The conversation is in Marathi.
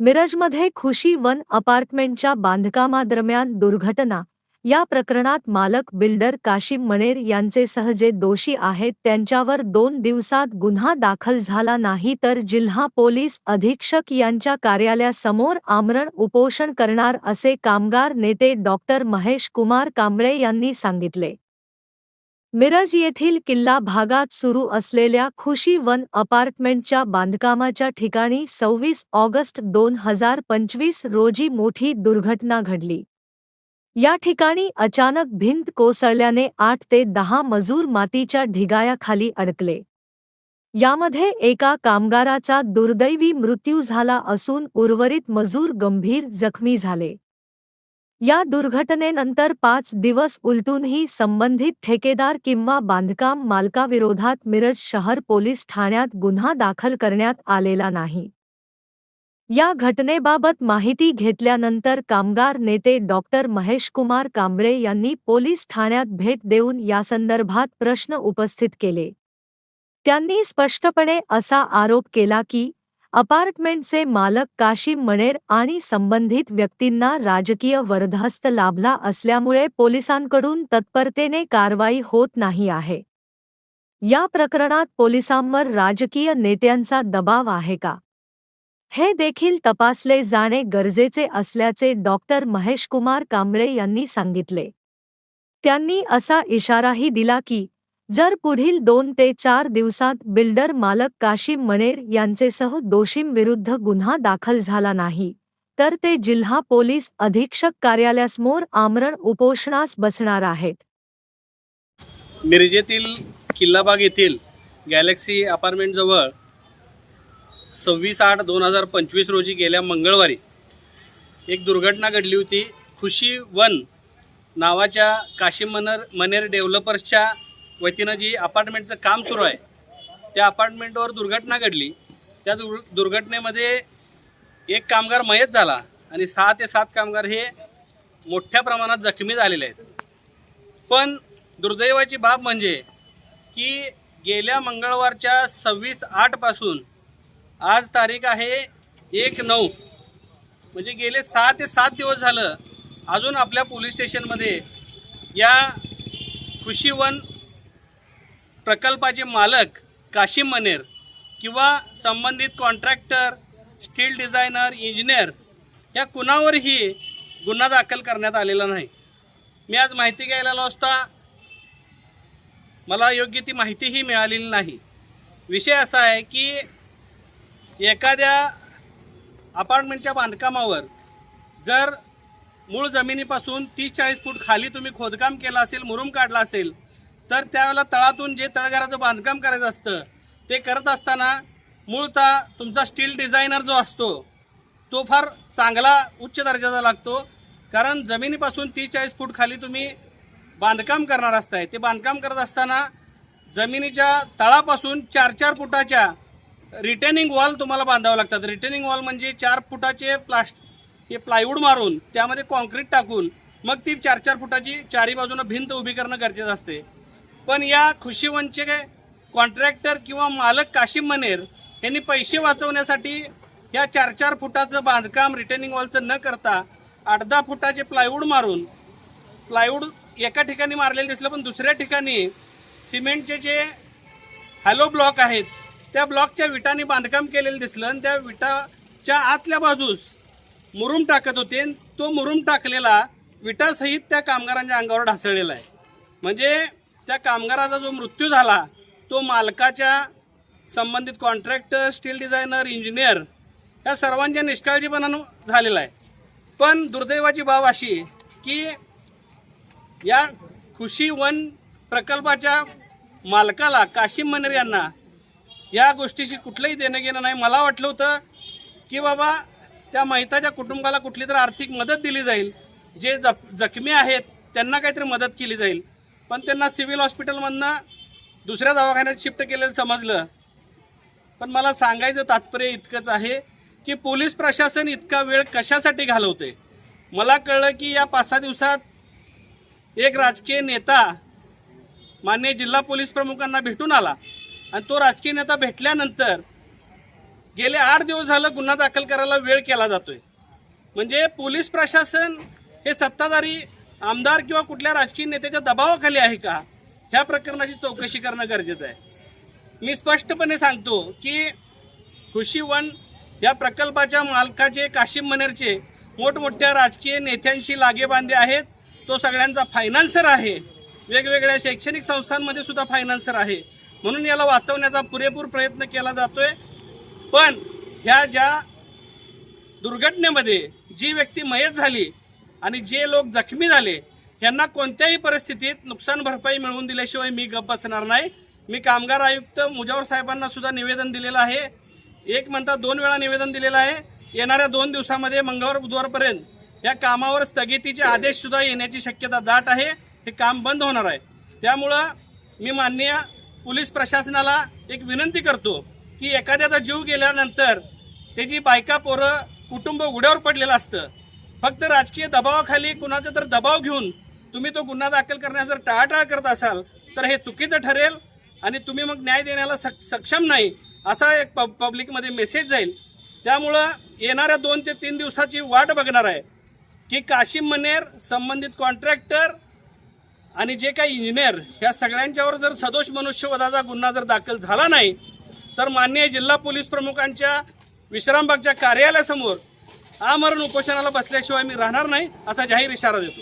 मिरजमध्ये खुशी वन अपार्टमेंटच्या बांधकामादरम्यान दुर्घटना. या प्रकरणात मालक बिल्डर काशिम मणेर यांचे सहजे दोषी आहेत त्यांच्यावर दोन दिवसात गुन्हा दाखल झाला नाही तर जिल्हा पोलीस अधीक्षक यांच्या कार्यालयासमोर आमरण उपोषण करणार असे कामगार नेते डॉक्टर महेश कुमार कांबळे यांनी सांगितले. मिरज येथील किल्ला भागात सुरू असलेल्या खुशी वन अपार्टमेंटच्या बांधकामाच्या ठिकाणी सव्वीस ऑगस्ट दोन हजार पंचवीस रोजी मोठी दुर्घटना घडली. या ठिकाणी अचानक भिंत कोसळल्याने आठ ते दहा मजूर मातीच्या ढिगायाखाली अडकले. यामध्ये एका कामगाराचा दुर्दैवी मृत्यू झाला असून उर्वरित मजूर गंभीर जखमी झाले. या दुर्घटनेनंतर पाच दिवस उलटूनही संबंधित ठेकेदार किंवा बांधकाम मालकाविरोधात मिरज शहर पोलीस ठाण्यात गुन्हा दाखल करण्यात आलेला नाही. या घटनेबाबत माहिती घेतल्यानंतर कामगार नेते डॉक्टर महेशकुमार कांबळे यांनी पोलीस ठाण्यात भेट देऊन यासंदर्भात प्रश्न उपस्थित केले. त्यांनी स्पष्टपणे असा आरोप केला की अपार्टमेंटचे मालक काशिम मणेर आणि संबंधित व्यक्तींना राजकीय वरदहस्त लाभला असल्यामुळे पोलिसांकडून तत्परतेने कारवाई होत नाही आहे. या प्रकरणात पोलिसांवर राजकीय नेत्यांचा दबाव आहे का? हे देखील तपासले जाणे गरजेचे असल्याचे डॉक्टर महेशकुमार कांबळे यांनी सांगितले. त्यांनी असा इशाराही दिला की जर पुढील दोन ते चार दिवसात बिल्डर मालक काशिम मणेर यांचेसह दोषींविरुद्ध गुन्हा दाखल झाला नाही तर ते जिल्हा पोलीस अधीक्षक कार्यालयासमोर आमरण उपोषणास बसणार आहेत. मिरजेतील किल्लाबाग येथील गॅलेक्सी अपार्टमेंटजवळ सव्वीस आठ दोन हजार पंचवीस रोजी गेल्या मंगळवारी एक दुर्घटना घडली होती. खुशी वन नावाच्या काशिम मनेर मनेर डेव्हलपर्सच्या वतीनं जी अपार्टमेंटचं काम सुरू आहे त्या अपार्टमेंटवर दुर्घटना घडली. त्या दुर् दुर्घटनेमध्ये एक कामगार मयत झाला आणि सहा ते सात कामगार हे मोठ्या प्रमाणात जखमी झालेले आहेत. पण दुर्दैवाची बाब म्हणजे की गेल्या मंगळवारच्या सव्वीस आठपासून आज तारीख आहे एक नऊ. म्हणजे गेले सहा ते सात दिवस झालं अजून आपल्या पोलीस स्टेशनमध्ये या कृषीवन प्रकल्पाचे मालक काशिम मनेर किंवा संबंधित कॉन्ट्रॅक्टर स्टील डिझायनर इंजिनियर या कुणावरही गुन्हा दाखल करण्यात आलेला नाही. मी आज माहिती घ्यायला आलो असता मला योग्य ती माहितीही मिळालेली नाही. विषय असा आहे की एखाद्या अपार्टमेंटच्या बांधकामावर जर मूळ जमिनीपासून तीस चाळीस फूट खाली तुम्ही खोदकाम केलं असेल मुरुम काढला असेल तर त्यावेळेला तळातून जे तळघराचं बांधकाम करायचं असतं ते करत असताना मूळतः तुमचा स्टील डिझायनर जो असतो तो फार चांगला उच्च दर्जाचा लागतो. कारण जमिनीपासून तीस चाळीस फूट खाली तुम्ही बांधकाम करणार असताय. ते बांधकाम करत असताना जमिनीच्या तळापासून चार चार फुटाच्या रिटर्निंग वॉल तुम्हाला बांधावं लागतात. रिटर्निंग वॉल म्हणजे चार फुटाचे प्लास्ट हे प्लायवूड मारून त्यामध्ये कॉन्क्रीट टाकून मग ती चार चार फुटाची चारी बाजूनं भिंत उभी करणं गरजेचं असते. पण या खुशीवनचे कॉन्ट्रॅक्टर किंवा मालक काशिम मनेर यांनी पैसे वाचवण्यासाठी या चार चार फुटाचं बांधकाम रिटर्निंग वॉलचं न करता आठ दहा फुटाचे प्लायवूड मारून प्लायवूड एका ठिकाणी मारलेलं दिसलं पण दुसऱ्या ठिकाणी सिमेंटचे जे हॅलो ब्लॉक आहेत त्या ब्लॉकच्या विटांनी बांधकाम केलेलं दिसलं आणि त्या विटाच्या आतल्या बाजूस मुरुम टाकत होते आणि तो मुरुम टाकलेला विटासहित त्या कामगारांच्या अंगावर ढासळलेला आहे. म्हणजे त्या कामगाराचा जो मृत्यू झाला तो मालकाच्या संबंधित कॉन्ट्रॅक्टर स्टील डिझायनर इंजिनियर या सर्वांच्या निष्काळजीपणानं झालेला आहे. पण दुर्दैवाची बाब अशी की या खुशी वन प्रकल्पाच्या मालकाला काशिम मनेर यांना या गोष्टीशी कुठलंही देणं घेणं नाही. मला वाटलं होतं की बाबा त्या महिताच्या कुटुंबाला कुठली तर आर्थिक मदत दिली जाईल. जे जख जखमी आहेत त्यांना काहीतरी मदत केली जाईल. पण त्यांना सिव्हिल हॉस्पिटलमधनं दुसऱ्या दवाखान्यात शिफ्ट केलेलं समजलं. पण मला सांगायचं तात्पर्य इतकंच आहे की पोलीस प्रशासन इतका वेळ कशासाठी घालवते मला कळलं की या पाच सहा दिवसात एक राजकीय नेता मान्य जिल्हा पोलीस प्रमुखांना भेटून आला आणि तो राजकीय नेता भेटल्यानंतर गेले आठ दिवस झालं गुन्हा दाखल करायला वेळ केला जातोय. म्हणजे पोलीस प्रशासन हे सत्ताधारी आमदार किंवा कुठल्या राजकीय नेत्याच्या दबावाखाली आहे का? ह्या प्रकरणाची चौकशी करणं गरजेचं आहे. मी स्पष्टपणे सांगतो की कृषी वन या प्रकल्पाच्या मालकाचे काशिम मनेरचे मोठमोठ्या राजकीय नेत्यांशी लागेबांधे आहेत. तो सगळ्यांचा फायनान्सर आहे. वेगवेगळ्या शैक्षणिक संस्थांमध्ये सुद्धा फायनान्सर आहे. म्हणून याला वाचवण्याचा पुरेपूर प्रयत्न केला जातोय. पण ह्या ज्या दुर्घटनेमध्ये जी व्यक्ती मयत झाली आणि जे लोक जखमी झाले यांना कोणत्याही परिस्थितीत नुकसान भरपाई मिळवून दिल्याशिवाय मी गप्प बसणार नाही. मी कामगार आयुक्त मुजावर साहेबांना सुद्धा निवेदन दिलेलं आहे. एक म्हणता दोन वेळा निवेदन दिलेलं आहे. येणाऱ्या दोन दिवसामध्ये मंगळवार बुधवारपर्यंत या कामावर स्थगितीचे आदेश सुद्धा येण्याची शक्यता दाट आहे. हे काम बंद होणार आहे. त्यामुळं मी माननीय पोलीस प्रशासनाला एक विनंती करतो की एखाद्याचा जीव गेल्यानंतर त्याची बायका पोरं कुटुंब उड्यावर पडलेलं असतं. फक्त राजकीय दबावाखाली कुणाचा तर दबाव घेऊन तुम्ही तो गुन्हा दाखल करण्यास जर टाळाटाळ करत असाल तर हे चुकीचं ठरेल आणि तुम्ही मग न्याय देण्याला सक सक्षम नाही असा एक पब पब्लिकमध्ये मेसेज जाईल. त्यामुळं येणाऱ्या दोन ते तीन दिवसाची वाट बघणार आहे की काशिम मनेर संबंधित कॉन्ट्रॅक्टर आणि जे काही इंजिनियर ह्या सगळ्यांच्यावर जर सदोष मनुष्यवधाचा गुन्हा जर दाखल झाला नाही तर माननीय जिल्हा पोलीस प्रमुखांच्या विश्रामबागच्या कार्यालयासमोर आमरण उपोषणाला बसल्याशिवाय मी राहणार नाही असा जाहीर इशारा देतो.